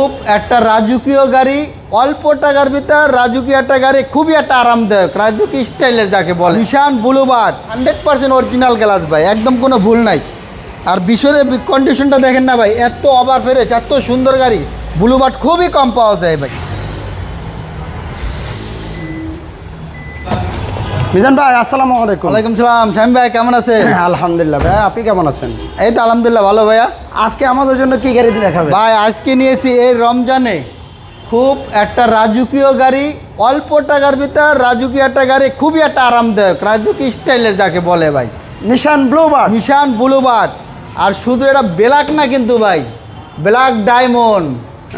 খুব একটা রাজকীয় গাড়ি অল্প টাকার ভিতর রাজকীয় একটা গাড়ি খুবই একটা আরামদায়ক রাজকীয় স্টাইলের যাকে বলে। Nissan Bluebird hundred percent original glass ভাই একদম কোনো ভুল নাই। আর বিষয়ের কন্ডিশনটা দেখেন না ভাই এত ওভার ফ্রেশ এত সুন্দর গাড়ি ব্লুবার্ড খুবই কম পাওয়া যায় ভাই। মিজান ভাই আসসালামু আলাইকুম। ওয়ালাইকুম সালাম শামিম ভাই কেমন আছে আলহামদুলিল্লাহ ভাই আপনি কেমন আছেন? এই তো আলহামদুলিল্লাহ ভালো ভাইয়া। আজকে আমাদের জন্য কি গাড়ি দেখাবেন ভাই আজকে নিয়েছি এই রমজানে খুব একটা রাজকীয় গাড়ি অল্প টাকার ভিতর রাজকীয় একটা গাড়ি খুবই একটা আরামদায়ক রাজকীয় স্টাইলের যাকে বলে ভাই। নিশান ব্লুবার্ড নিশান ব্লুবার্ড আর শুধু এটা ব্ল্যাক না কিন্তু ভাই ব্ল্যাক ডায়মন্ড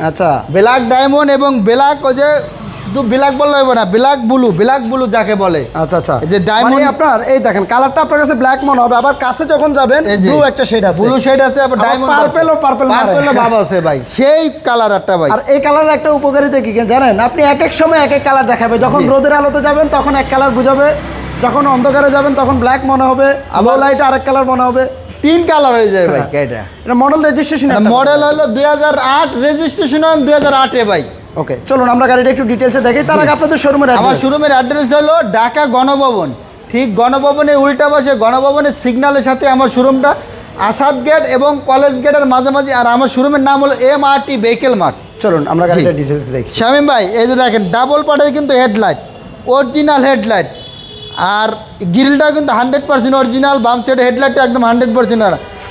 আচ্ছা। ব্ল্যাক ডায়মন্ড এবং ব্ল্যাক ওই যে শুধু ব্ল্যাক বললে হবে না ব্ল্যাক ব্লু ব্ল্যাক ব্লু যাকে বলে। আচ্ছা আচ্ছা। যে diamond- মানে আপনার এই দেখেন কালারটা আপনার কাছে ব্ল্যাক মনে হবে আবার কাছে যখন যাবেন ব্লু একটা শেড আছে। ব্লু শেড আছে আবার ডায়মন্ড purple ও purple মারে। ভাব আছে ভাই। সেই কালার একটা ভাই। আর এই কালারের একটা উপকারিতা কি জানেন? আপনি এক এক সময় এক এক কালার দেখাবে। যখন রোদের আলোতে যাবেন তখন এক কালার বুঝাবে। যখন অন্ধকারে যাবেন তখন ব্ল্যাক মনে হবে। আবার লাইট আরেক কালার মনে হবে। তিন কালার হয়ে যাবে ভাই এটা। এটা মডেল রেজিস্ট্রেশন মডেল হলো দুই হাজার আট রেজিস্ট্রেশন দুই হাজার আটে ভাই। ওকে চলুন আমরা গাড়িটা একটু ডিটেলসে দেখি তার আগে আপনাদের শোরুমের আমার শোরুমের অ্যাড্রেস হলো ঢাকা গণভবন। ঠিক গণভবনের উল্টা পাশে গণভবনের সিগন্যালের সাথে আমার শোরুমটা আসাদ গেট এবং কলেজ গেটের মাঝামাঝি। আর আমার শোরুমের নাম হলো M R T vehicle mart চলুন আমরা গাড়িটা ডিটেলস দেখি। শামিম ভাই এই যে দেখেন ডাবল পার্টের কিন্তু হেডলাইট অরিজিনাল হেডলাইট আর গ্রিলটা কিন্তু হান্ড্রেড পার্সেন্ট অরিজিনাল বাম হেডলাইটটা একদম হান্ড্রেড পার্সেন্ট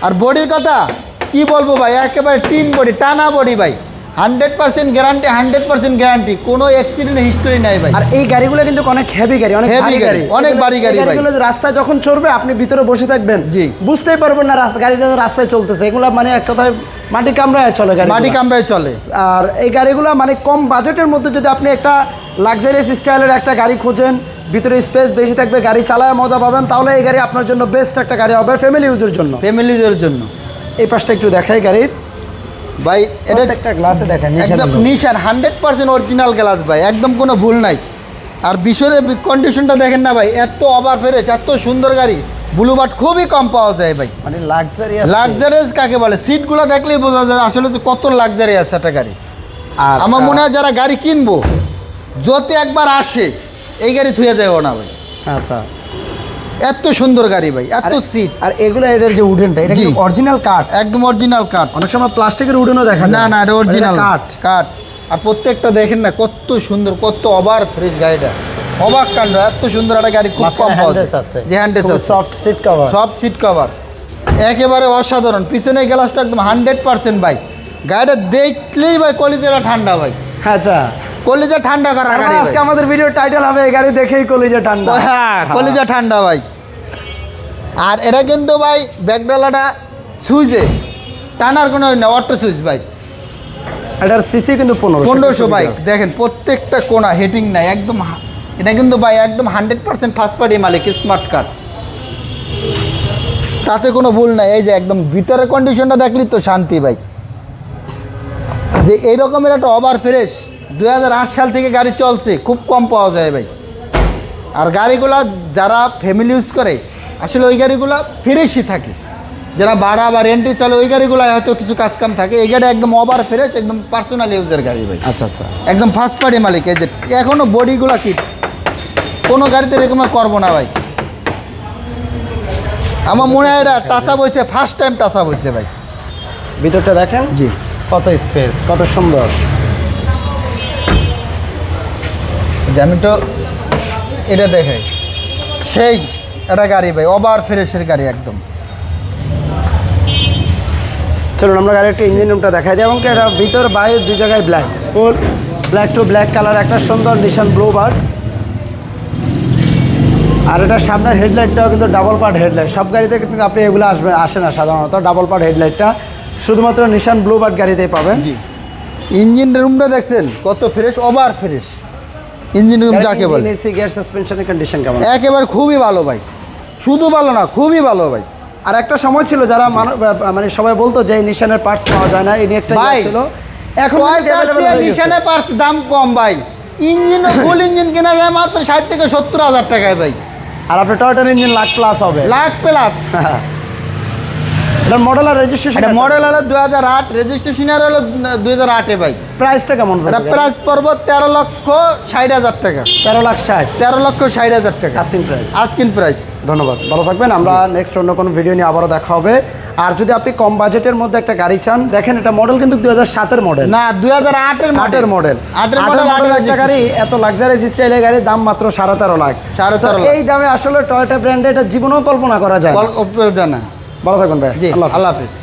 আর বডির কথা কি বলব ভাই একেবারে টিন বডি টানা বডি ভাই। Hundred percent guarantee hundred percent guarantee. কোনো অ্যাক্সিডেন্ট হিস্টোরি নাই ভাই। আর এই গাড়িগুলো কিন্তু অনেক হেভি গাড়ি অনেক হেভি গাড়ি, অনেক বাড়ি গাড়ি ভাই। রাস্তায় যখন চড়বে আপনি ভিতরে বসে থাকবেন। জি। বুঝতেই পারবেন না রাস্তা গাড়িটা রাস্তায় চলতেছে। এগুলো মানে এক কথায় মাটি কামড়ায় চলে গাড়ি মাটি কামড়ায় চলে। আর এই গাড়িগুলো মানে কম বাজেটের মধ্যে যদি আপনি একটা লাক্সারিয়াস স্টাইলের একটা গাড়ি খোঁজেন ভিতরে স্পেস বেশি থাকবে গাড়ি চালায় মজা পাবেন তাহলে এই গাড়ি আপনার জন্য বেস্ট একটা গাড়ি হবে ফ্যামিলি ইউজের জন্য। ফ্যামিলিদের জন্য। এই পাশটা একটু দেখাই গাড়ির। ভাই এটা প্রত্যেকটা গ্লাসে দেখেন একদম Nissan hundred percent original glass ভাই একদম কোনো ভুল নাই। আর বিষয়ের কন্ডিশনটা দেখেন না ভাই এত ওভার ফেরেস এত সুন্দর গাড়ি ব্লুবার্ড খুবই কম পাওয়া যায় ভাই। মানে লাক্সারিয়াস লাক্সারিয়াস কাকে বলে? সিটগুলো দেখলেই বোঝা যায় আসলে যে কত লাক্সারি আছে একটা গাড়ি। আর আমার মনে হয় যারা গাড়ি কিনবো যদি একবার আসে এই গাড়ি থুয়ে যাব না ভাই। আচ্ছা। এত সুন্দর গাড়ি ভাই এত সিট আর এগুলো এটার যে উডেনটা এটা। কিন্তু অরিজিনাল কাঠ একদম অরিজিনাল কাঠ অনেক সময় প্লাস্টিকের উডেনও দেখা না না এটা অরিজিনাল কাঠ কাঠ আর প্রত্যেকটা দেখেন না কত সুন্দর কত অবার ফ্রেশ গাড়িটা। অবাক কাণ্ড এত সুন্দর একটা গাড়ি খুব কম পাওয়া যায়। যে হ্যান্ডেস সফট সিট কভার সব সিট কভার একেবারে অসাধারণ। পিছনে গ্লাসটা একদম হান্ড্রেড পার্সেন্ট ভাই। গাড়িটা দেখলেই ভাই কলিজাটা ঠান্ডা ভাই। আচ্ছা। কলিজা ঠান্ডা করা গাড়ি আজকে আমাদের ভিডিও টাইটেল হবে এই গাড়ি দেখেই কলিজা ঠান্ডা। হ্যাঁ কলিজা ঠান্ডা ভাই। আর এটা কিন্তু ভাই ব্যাকডালাটা সুইচে। টানার কোনো না অটো সুইচ ভাই। এটার সিসি কিন্তু পনেরো পনেরোশো বাইক দেখেন প্রত্যেকটা কোনা হেটিং নাই একদম এটা কিন্তু ভাই একদম হান্ড্রেড পার্সেন্ট ফার্স্ট পার্টি মালিক স্মার্ট কার্ড তাতে কোনো ভুল নাই এই যে একদম ভিতরের কন্ডিশনটা দেখলি তো শান্তি ভাই। যে এই রকমের একটা ওভার ফ্রেশ দুই হাজার আট সাল থেকে গাড়ি চলছে খুব কম পাওয়া যায় ভাই। আর গাড়িগুলা যারা ফ্যামিলি ইউজ করে আসলে ওই গাড়িগুলা ফ্রেশই থাকে। যারা ভাড়া বা রেন্টে চলে ওই গাড়িগুলায় হয়তো কিছু কাজ কাম থাকে। এই গাড়ি একদম ওভার ফ্রেশ একদম পার্সোনাল ইউজের গাড়ি ভাই। আচ্ছা আচ্ছা। একদম ফার্স্ট পার্টি মালিক। এই যে এখনও বডিগুলো কি কোনো গাড়িতে এরকম করব না ভাই। আমার মনে হয় এটা টাসা বইছে ফার্স্ট টাইম টাসা বইছে ভাই। ভিতরটা দেখেন? জি। কত স্পেস কত সুন্দর। আমি তো এটা দেখাই সেই একটা গাড়ি ভাই ওভার ফ্রেশের গাড়ি একদম। চলুন আমরা গাড়ির একটা ইঞ্জিন রুমটা দেখাই দিই এবং কি এটা ভিতর বাইরে দুই জায়গায় black full black to black colour একটা সুন্দর নিশান ব্লু বার্ড আর এটা সামনের হেডলাইটটাও কিন্তু ডাবল পার্ট হেডলাইট সব গাড়িতে কিন্তু আপনি এগুলো আসবেন আসে না সাধারণত ডাবল পার্ট হেডলাইটটা শুধুমাত্র নিশান ব্লু বার্ড গাড়িতেই পাবেন। জি। ইঞ্জিন রুমটা দেখছেন কত fresh over fresh engine room যাকে বলে। এসি গিয়ার সাসপেনশনের কন্ডিশন কেমন? একেবারে খুবই ভালো ভাই। শুধু ভালো না খুবই ভালো ভাই। আর একটা সময় ছিল যারা মানু- সবাই বলতো যে নিশানের পার্টস পাওয়া যায় না এই নিয়ে একটা ছিল এখন টয়টার চেয়ে নিশানে দাম কম ভাই। ইঞ্জিন ফুল ইঞ্জিন কেনা যায় মাত্র ষাট থেকে সত্তর হাজার টাকায় ভাই। আর আপনার টয়টার ইঞ্জিন লাখ প্লাস হবে। লাখ প্লাস এটার মডেল আর রেজিস্ট্রেশন এটা মডেল হলো দুই হাজার আট রেজিস্ট্রেশন আর হলো দুই হাজার আটে ভাই। প্রাইসটা কেমন এটা প্রাইস পড়ব তেরো লক্ষ ষাট হাজার টাকা। তেরো লাখ ষাট তেরো লক্ষ ষাট হাজার টাকা। আস্কিং প্রাইস আস্কিন প্রাইস ধন্যবাদ। ভালো থাকবেন। আমরা নেক্সট অন্য কোনো ভিডিও নিয়ে আবারও দেখা হবে। আর যদি আপনি কম বাজেটের মধ্যে একটা গাড়ি চান দেখেন এটা মডেল কিন্তু দুই হাজার সাতের মডেল না দুই হাজার আটের আটের মডেল আটের মডেল একটা গাড়ি এত লাক্সারিয়াস স্টাইলের গাড়ির দাম মাত্র সাড়ে তেরো লাখ। সাড়ে তেরো। এই দামে আসলে টয়টা ব্র্যান্ডে এটা জীবনেও কল্পনা করা যায় না। ভালো থাকবেন ভাই। আল্লাহ হাফিজ।